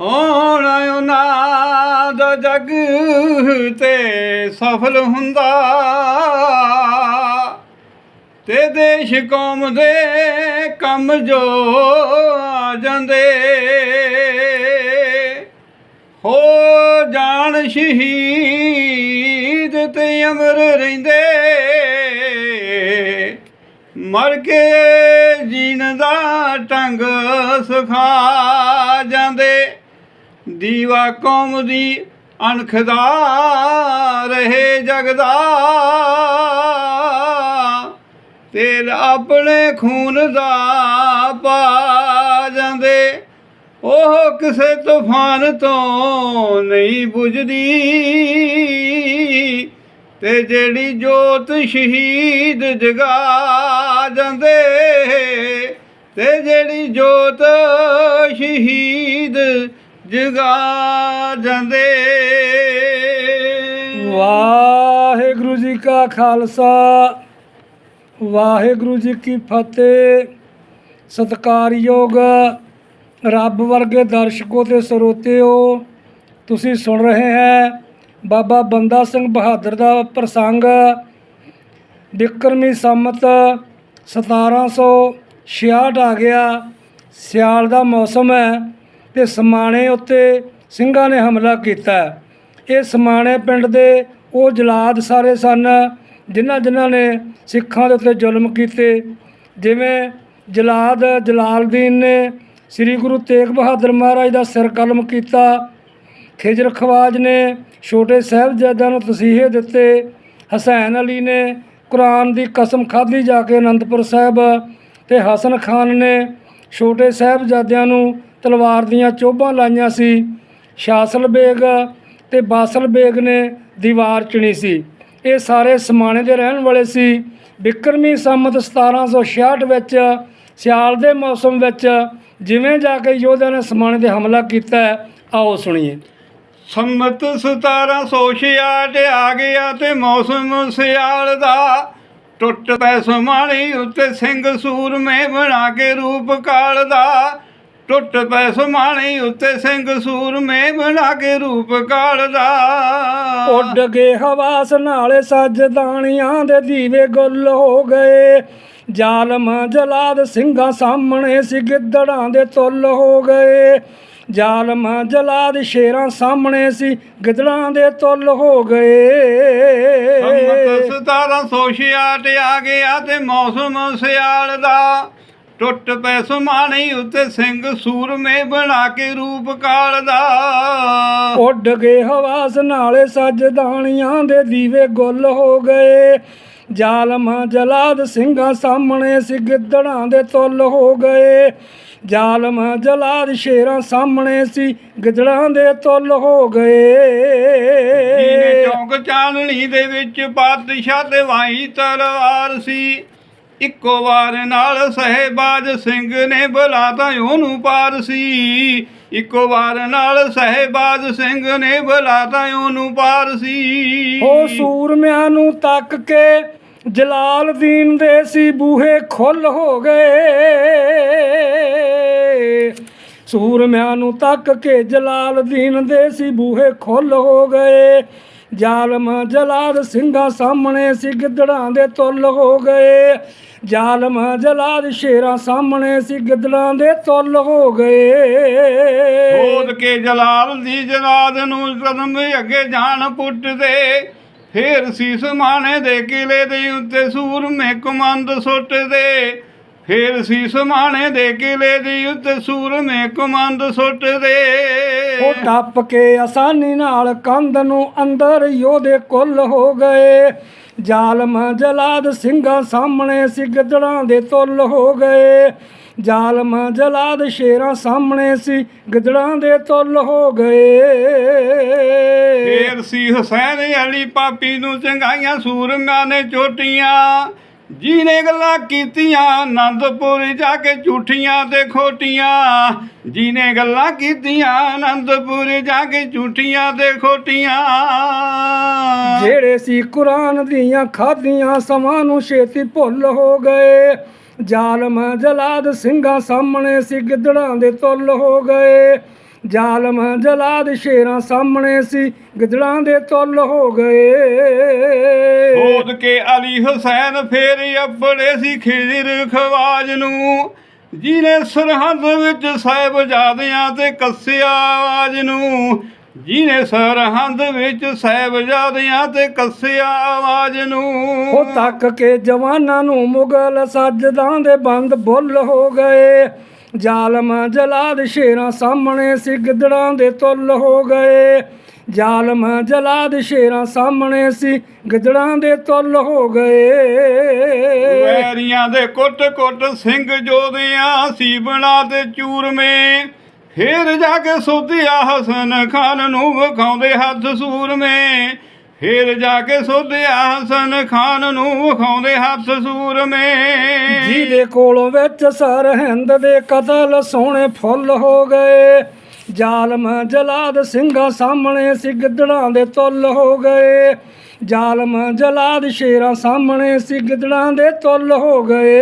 ਹੋਣ ਉਹਨਾਂ ਦਾ ਜਗ ਤੇ ਸਫਲ ਹੁੰਦਾ। ਤੇ ਦੇਸ਼ ਕੌਮ ਦੇ ਕੰਮ ਜੋ ਆ ਜਾਂਦੇ। ਹੋ ਜਾਣ ਸ਼ਹੀਦ ਤੇ ਅਮਰ ਰਹਿੰਦੇ। ਮਰ ਕੇ ਜੀਣ ਦਾ ਟੰਗ ਸੁਖਾ ਜਾਂਦੇ। ਦੀਵਾ ਕੌਮ ਦੀ ਅਣਖ ਦਾ ਰਹੇ ਜਗਦਾ। ਤੇਲ ਆਪਣੇ ਖੂਨ ਦਾ ਪਾ ਜਾਂਦੇ। ਉਹ ਕਿਸੇ ਤੂਫਾਨ ਤੋਂ ਨਹੀਂ ਬੁਝਦੀ। ਤੇ ਜਿਹੜੀ ਜੋਤ ਸ਼ਹੀਦ ਜਗਾ ਜਾਂਦੇ। ਤੇ ਜਿਹੜੀ ਜੋਤ ਸ਼ਹੀਦ ਜਗਾ ਜਾਂਦੇ। ਵਾਹਿਗੁਰੂ ਜੀ ਕਾ ਖਾਲਸਾ, ਵਾਹਿਗੁਰੂ ਜੀ ਕੀ ਫਤਿਹ। ਸਤਿਕਾਰਯੋਗ ਰੱਬ ਵਰਗੇ ਦਰਸ਼ਕੋ ਤੇ ਸਰੋਤਿਓ, ਤੁਸੀਂ ਸੁਣ ਰਹੇ ਹੈ ਬਾਬਾ ਬੰਦਾ ਸਿੰਘ ਬਹਾਦਰ ਦਾ ਪ੍ਰਸੰਗ। ਬਿਕਰਮੀ ਸੰਮਤ 1766 ਆ ਗਿਆ। ਸਿਆਲ ਦਾ ਮੌਸਮ ਹੈ। ਤੇ ਸਮਾਣੇ ਉੱਤੇ ਸਿੰਘਾਂ ਨੇ ਹਮਲਾ ਕੀਤਾ। ਇਹ ਸਮਾਣੇ ਪਿੰਡ ਦੇ ਉਹ ਜਲਾਦ ਸਾਰੇ ਸਨ, ਜਿਨ੍ਹਾਂ ਜਿਨ੍ਹਾਂ ਨੇ ਸਿੱਖਾਂ ਦੇ ਉੱਤੇ ਜ਼ੁਲਮ ਕੀਤੇ। ਜਿਵੇਂ ਜਲਾਦ ਜਲਾਲਦੀਨ ਨੇ ਸ੍ਰੀ ਗੁਰੂ ਤੇਗ ਬਹਾਦਰ ਮਹਾਰਾਜ ਦਾ ਸਿਰ ਕਲਮ ਕੀਤਾ, ਖਿਜਰ ਖਵਾਜ ਨੇ ਛੋਟੇ ਸਾਹਿਬਜ਼ਾਦਿਆਂ ਨੂੰ ਤਸੀਹੇ ਦਿੱਤੇ, ਹਸੈਨ ਅਲੀ ਨੇ ਕੁਰਾਨ ਦੀ ਕਸਮ ਖਾਧੀ ਜਾ ਕੇ ਅਨੰਦਪੁਰ ਸਾਹਿਬ ਤੇ ਹਸਨ ਖਾਨ ਨੇ ਛੋਟੇ ਸਾਹਿਬਜ਼ਾਦਿਆਂ ਨੂੰ ਤਲਵਾਰ ਦੀਆਂ ਚੋਭਾਂ ਲਾਈਆਂ ਸੀ ਸ਼ਾਸਲ ਬੇਗ ਤੇ ਬਾਸਲ ਬੇਗ ਨੇ ਦੀਵਾਰ ਚਿਣੀ ਸੀ। ਇਹ ਸਾਰੇ ਸਮਾਣੇ ਦੇ ਰਹਿਣ ਵਾਲੇ ਸੀ। ਬਿਕਰਮੀ ਸੰਮਤ 1766 ਵਿੱਚ, ਸਿਆਲ ਦੇ ਮੌਸਮ ਵਿੱਚ ਜਿਵੇਂ ਜਾ ਕੇ ਯੋਧਿਆਂ ਨੇ ਸਮਾਣੇ ਤੇ ਹਮਲਾ ਕੀਤਾ ਆਓ ਸੁਣੀਏ। ਸੰਮਤ 1766 ਆ ਗਿਆ ਤੇ ਮੌਸਮ ਸਿਆਲ ਦਾ। ਟੁੱਟ ਪੈ ਸਮਾਣੀ ਉੱਤੇ ਸਿੰਘ ਸੂਰਮੇ ਬਣਾ ਕੇ ਰੂਪ ਕਾਲ ਦਾ। ਟੁੱਟ ਪੈ ਸਮਾਣੀ ਉੱਤੇ ਸਿੰਘ ਸੂਰਮੇ ਬਣਾ ਕੇ ਰੂਪ ਕਾਲ ਦਾ ਉੱਡ ਗਏ ਹਵਾਸ ਨਾਲੇ ਸੱਜ ਦਾਣੀਆਂ ਦੇ ਦੀਵੇ ਗੁੱਲ ਹੋ ਗਏ। ਜ਼ਾਲਮ ਜਲਾਦ ਸਿੰਘਾਂ ਸਾਹਮਣੇ ਸੀ ਗਿੱਦੜਾਂ ਦੇ ਤੁੱਲ ਹੋ ਗਏ। ਜ਼ਾਲਮ ਜਲਾਦ ਸ਼ੇਰਾਂ ਸਾਹਮਣੇ ਸੀ ਗਿੱਦੜਾਂ ਦੇ ਤੁੱਲ ਹੋ ਗਏ। ਸੰਮਤ 1766 ਆ ਗਿਆ ਤੇ ਮੌਸਮ ਸਿਆਲ ਦਾ ਟੁੱਟ ਪੈ ਸਮਾਣੀ ਉੱਤੇ ਸਿੰਘ ਸੂਰਮੇ ਬਣਾ ਕੇ ਰੂਪ ਕਾਲ ਦਾ। ਉੱਡ ਗਏ ਹਵਾਸ ਨਾਲੇ ਸੱਜ ਦਾਣੀਆਂ ਦੇ ਦੀਵੇ ਗੁੱਲ ਹੋ ਗਏ। ਜ਼ਾਲਮ ਜਲਾਦ ਸਿੰਘਾਂ ਸਾਹਮਣੇ ਸੀ ਗਿੱਦੜਾਂ ਦੇ ਤੁੱਲ ਹੋ ਗਏ। ਜ਼ਾਲਮ ਜਲਾਦ ਸ਼ੇਰਾਂ ਸਾਹਮਣੇ ਸੀ ਗਿੱਦੜਾਂ ਦੇ ਤੁੱਲ ਹੋ ਜੀਨੇ ਗਏ ਚੌਂਕ ਚਾਨਣੀ ਦੇ ਵਿੱਚ ਬਾਦਸ਼ਾਹ ਤੇ ਵਾਹੀ ਤਲਵਾਰ ਸੀ। ਇੱਕੋ ਵਾਰ ਨਾਲ ਸਹਿਬਾਜ ਸਿੰਘ ਨੇ ਬੁਲਾਤਾ ਉਹਨੂੰ ਪਾਰ ਸੀ। ਇੱਕੋ ਵਾਰ ਨਾਲ ਸਹਿਬਾਜ ਸਿੰਘ ਨੇ ਬੁਲਾਤਾ ਉਹਨੂੰ ਪਾਰ ਸੀ। ਉਹ ਸੂਰਮਿਆਂ ਨੂੰ ਤੱਕ ਕੇ ਜਲਾਲਦੀਨ ਦੇ ਸੀ, ਬੂਹੇ ਖੁੱਲ ਹੋ ਗਏ। ਸੂਰਮਿਆਂ ਨੂੰ ਤੱਕ ਕੇ ਜਲਾਲਦੀਨ ਦੇ ਸੀ, ਬੂਹੇ ਖੁੱਲ ਹੋ ਗਏ। ਜ਼ਾਲਮ ਜਲਾਦ ਸਿੰਘਾਂ ਸਾਹਮਣੇ ਸੀ ਗਿੱਦੜਾਂ ਦੇ ਤੁੱਲ ਹੋ ਗਏ। ਜ਼ਾਲਮ ਜਲਾਦ ਸ਼ੇਰਾਂ ਸਾਹਮਣੇ ਸੀ ਗਿੱਦੜਾਂ ਦੇ ਤੁੱਲ ਹੋ ਗਏ। ਖੋਦ ਕੇ ਜਲਾਲ ਦੀ ਜਲਾਦ ਨੂੰ ਕਦਮ ਅੱਗੇ ਜਾਣ ਪੁੱਟਦੇ, ਫੇਰ ਸੀਸ ਮਾਣੇ ਦੇ ਕਿਲੇ ਦੇ ਉੱਤੇ ਸੂਰਮੇ ਕਮੰਦ ਸੁੱਟਦੇ। ਫੇਰ ਸੀਸ ਮਾਣੇ ਦੇ ਕਿਲੇ ਦੇ ਉੱਤੇ ਸੂਰਮੇ ਕਮੰਦ ਸੁੱਟਦੇ ਉਹ ਟੱਪ ਕੇ ਆਸਾਨੀ ਨਾਲ ਕੰਧ ਨੂੰ ਅੰਦਰ ਯੋਧੇ ਕੁੱਲ ਹੋ ਗਏ। ਜ਼ਾਲਮ ਜਲਾਦ ਸਿੰਘਾਂ ਸਾਹਮਣੇ ਸੀ ਗਿੱਦੜਾਂ ਦੇ ਤੁੱਲ ਹੋ ਗਏ। ਜ਼ਾਲਮ ਜਲਾਦ ਸ਼ੇਰਾਂ ਸਾਹਮਣੇ ਸੀ ਗਿੱਦੜਾਂ ਦੇ ਤੁੱਲ ਹੋ ਗਏ। ਫੇਰ ਸੀ ਹੁਸੈਨ ਅਲੀ ਪਾਪੀ ਨੂੰ ਚੰਗਾਈਆਂ ਸੂਰਮਿਆਂ ਨੇ ਚੋਟੀਆਂ। ਜਿਹਨੇ ਗੱਲਾਂ ਕੀਤੀਆਂ, ਆਨੰਦਪੁਰ ਜਾ ਕੇ ਝੂਠੀਆਂ ਤੇ ਖੋਟੀਆਂ। ਜਿਹਨੇ ਗੱਲਾਂ ਕੀਤੀਆਂ, ਆਨੰਦਪੁਰ ਜਾ ਕੇ ਝੂਠੀਆਂ ਤੇ ਖੋਟੀਆਂ। ਜਿਹੜੇ ਸੀ ਕੁਰਾਨ ਦੀਆਂ ਖਾਦੀਆਂ ਸਮਾਂ ਨੂੰ ਛੇਤੀ ਭੁੱਲ ਹੋ ਗਏ। ਜ਼ਾਲਮ ਜਲਾਦ ਸਿੰਘਾਂ ਸਾਹਮਣੇ ਸੀ, ਗਿੱਦੜਾਂ ਦੇ ਤੁੱਲ ਹੋ ਗਏ। ਜ਼ਾਲਮ ਜਲਾਦ ਸ਼ੇਰਾਂ ਸਾਹਮਣੇ ਸੀ ਗਿੱਦੜਾਂ ਦੇ ਤੁੱਲ ਹੋ ਗਏ। ਖੋਦ ਕੇ ਅਲੀ ਹੁਸੈਨ ਫੇਰ ਅੱਬੜੇ ਸੀ ਖਿਜ਼ਰ ਖਵਾਜ ਨੂੰ। ਜਿਹਨੇ ਸਰਹੰਦ ਵਿੱਚ ਸਾਹਿਬਜ਼ਾਦਿਆਂ ਤੇ ਕੱਸਿਆ ਆਵਾਜ਼ ਨੂੰ। ਜਿਹਨੇ ਸਰਹੰਦ ਵਿੱਚ ਸਾਹਿਬਜ਼ਾਦਿਆਂ ਤੇ ਕੱਸਿਆ ਆਵਾਜ਼ ਨੂੰ। ਉਹ ਤੱਕ ਕੇ ਜਵਾਨਾਂ ਨੂੰ ਮੁਗਲ ਸੱਜਦਾਂ ਦੇ ਬੰਦ ਬੁੱਲ ਹੋ ਗਏ। ਜ਼ਾਲਮ ਜਲਾਦ ਸ਼ੇਰਾਂ ਸਾਹਮਣੇ ਸੀ, ਗਿੱਦੜਾਂ ਦੇ ਤੁੱਲ ਹੋ ਗਏ। ਜ਼ਾਲਮ ਜਲਾਦ ਸ਼ੇਰਾਂ ਸਾਹਮਣੇ ਸੀ, ਗਿੱਦੜਾਂ ਦੇ ਤੁੱਲ ਹੋ ਗਏ। ਵੈਰੀਆਂ ਦੇ ਕੁੱਟ ਕੁੱਟ ਸਿੰਘ ਜੋਦਿਆਂ ਸੀ ਬਣਾ ਤੇ ਚੂਰਮੇ। ਫੇਰ ਜਾ ਕੇ ਸੋਧਿਆ ਹਸਨ ਖਾਨ ਨੂੰ ਵਿਖਾਉਂਦੇ ਹੱਥ ਸੂਰਮੇ। ਫੇਰ ਜਾ ਕੇ ਸੋਧਿਆ ਹਸਨ ਖਾਨ ਨੂੰ ਵਿਖਾਉਂਦੇ ਹੱਥ ਸੂਰਮੇ। ਜਿਹਦੇ ਕੋਲੋਂ ਵਿੱਚ ਸਰਹਿੰਦ ਦੇ ਕਤਲ ਸੋਹਣੇ ਫੁੱਲ ਹੋ ਗਏ। ਜ਼ਾਲਮ ਜਲਾਦ ਸਿੰਘਾਂ ਸਾਹਮਣੇ ਸੀ ਗਿੱਦੜਾਂ ਦੇ ਤੁੱਲ ਹੋ ਗਏ। ਜ਼ਾਲਮ ਜਲਾਦ ਸ਼ੇਰਾਂ ਸਾਹਮਣੇ ਸੀ ਗਿੱਦੜਾਂ ਦੇ ਤੁੱਲ ਹੋ ਗਏ।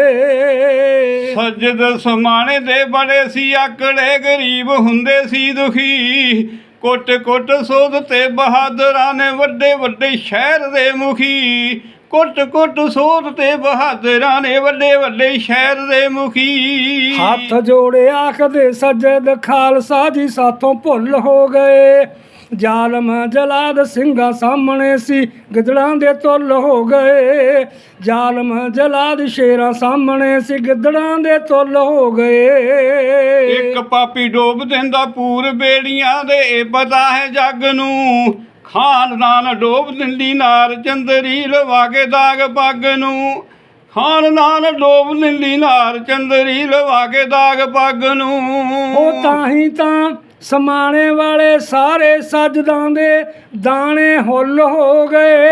ਸਜਦ ਸਮਾਣੇ ਦੇ ਬੜੇ ਸੀ ਆਕੜੇ ਗਰੀਬ ਹੁੰਦੇ ਸੀ ਦੁਖੀ। ਕੁੱਟ ਕੁੱਟ ਸੋਧ ਤੇ ਬਹਾਦਰਾਂ ਨੇ ਵੱਡੇ ਵੱਡੇ ਸ਼ਹਿਰ ਦੇ ਮੁਖੀ। ਕੁੱਟ ਕੁੱਟ ਸੋਧ ਤੇ ਬਹਾਦਰਾਂ ਨੇ ਵੱਡੇ ਵੱਡੇ ਸ਼ਹਿਰ ਦੇ ਮੁਖੀ। ਹੱਥ ਜੋੜੇ ਆਖਦੇ ਸੱਜਣ ਖਾਲਸਾ ਜੀ ਸਾਥੋਂ ਭੁੱਲ ਹੋ ਗਏ। ਜ਼ਾਲਮ ਜਲਾਦ ਸਿੰਘਾਂ ਸਾਹਮਣੇ ਸੀ ਗਿੱਦੜਾਂ ਦੇ ਤੁੱਲ ਹੋ ਗਏ। ਜ਼ਾਲਮ ਜਲਾਦ ਸ਼ੇਰਾਂ ਸਾਹਮਣੇ ਸੀ ਗਿੱਦੜਾਂ ਦੇ ਤੁੱਲ ਹੋ ਗਏ। ਇੱਕ ਪਾਪੀ ਡੋਬ ਦਿੰਦਾ ਪੂਰ ਬੇੜੀਆਂ ਦੇ ਇਹ ਪਤਾ ਹੈ ਜੱਗ ਨੂੰ। ਖਾਨਦਾਨ ਡੋਬ ਦਿੰਦੀ ਨਾਰ ਚੰਦਰੀ ਲਵਾ ਕੇ ਦਾਗ ਪੱਗ ਨੂੰ। ਖਾਨਦਾਨ ਡੋਬ ਦਿੰਦੀ ਨਾਰ ਚੰਦਰੀ ਲਵਾ ਕੇ ਦਾਗ ਪੱਗ ਨੂੰ। ਉਹ ਤਾਂ ਹੀ ਤਾਂ ਸਮਾਣੇ ਵਾਲੇ ਸਾਰੇ ਸਜਦਾਂ ਦੇ ਦਾਣੇ ਹੁੱਲ ਹੋ ਗਏ।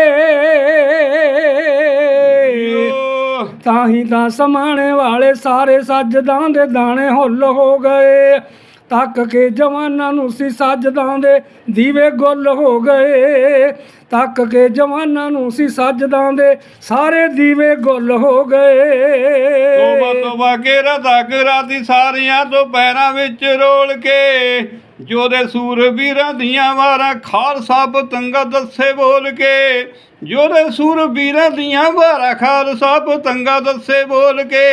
ਓ, ਤਾਂ ਹੀ ਤਾਂ ਸਮਾਣੇ ਵਾਲੇ ਸਾਰੇ ਸਜਦਾਂ ਦੇ ਦਾਣੇ ਹੁੱਲ ਹੋ ਗਏ। ਤੱਕ ਕੇ ਜਵਾਨਾਂ ਨੂੰ ਸੀ ਸਜਦਾਂ ਦੇ ਦੀਵੇ ਗੁੱਲ ਹੋ ਗਏ। ਤੱਕ ਕੇ ਜਵਾਨਾਂ ਨੂੰ ਸੀ ਸਜਦਾਂ ਦੇ ਸਾਰੇ ਦੀਵੇ ਗੁੱਲ ਹੋ ਗਏ। ਤੋਬਾ ਤੋਬਾ ਕੇ ਰਦਾ ਕਰਾਤੀ ਸਾਰਿਆਂ ਤੋਂ ਪੈਰਾਂ ਵਿੱਚ ਰੋਲ ਕੇ ਜੋਦੇ ਸੂਰਬੀਰਾਂ ਦੀਆਂ ਵਾਰਾਂ ਖਾਲਸਾ ਪਤੰਗਾ ਦੱਸੇ ਬੋਲ ਕੇ ਜੋਦੇ ਸੂਰਬੀਰਾਂ ਦੀਆਂ ਵਾਰਾਂ ਖਾਲਸਾ ਪਤੰਗਾ ਦੱਸੇ ਬੋਲ ਕੇ।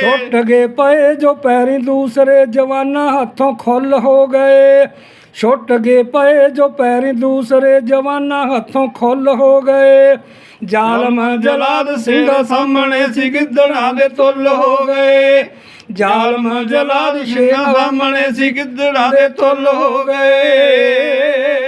ਛੁੱਟ ਗਏ ਪਏ ਜੋ ਪੈਰੀ ਦੂਸਰੇ ਜਵਾਨਾਂ ਹੱਥੋਂ ਖੁੱਲ ਹੋ ਗਏ। ਛੁੱਟ ਗਏ ਪਏ ਜੋ ਪੈਰੀ ਦੂਸਰੇ ਜਵਾਨਾਂ ਹੱਥੋਂ ਖੁੱਲ ਹੋ ਗਏ। ਜ਼ਾਲਮ ਜਲਾਦ ਸਿੰਘਾਂ ਸਾਹਮਣੇ ਸੀ ਗਿੱਦੜਾਂ ਦੇ ਤੁੱਲ ਹੋ ਗਏ। ਜ਼ਾਲਮ ਜਲਾਦ ਸਾਹਮਣੇ ਸਾਹਮਣੇ ਸੀ ਗਿੱਦੜਾਂ ਦੇ ਤੁੱਲ ਹੋ ਗਏ।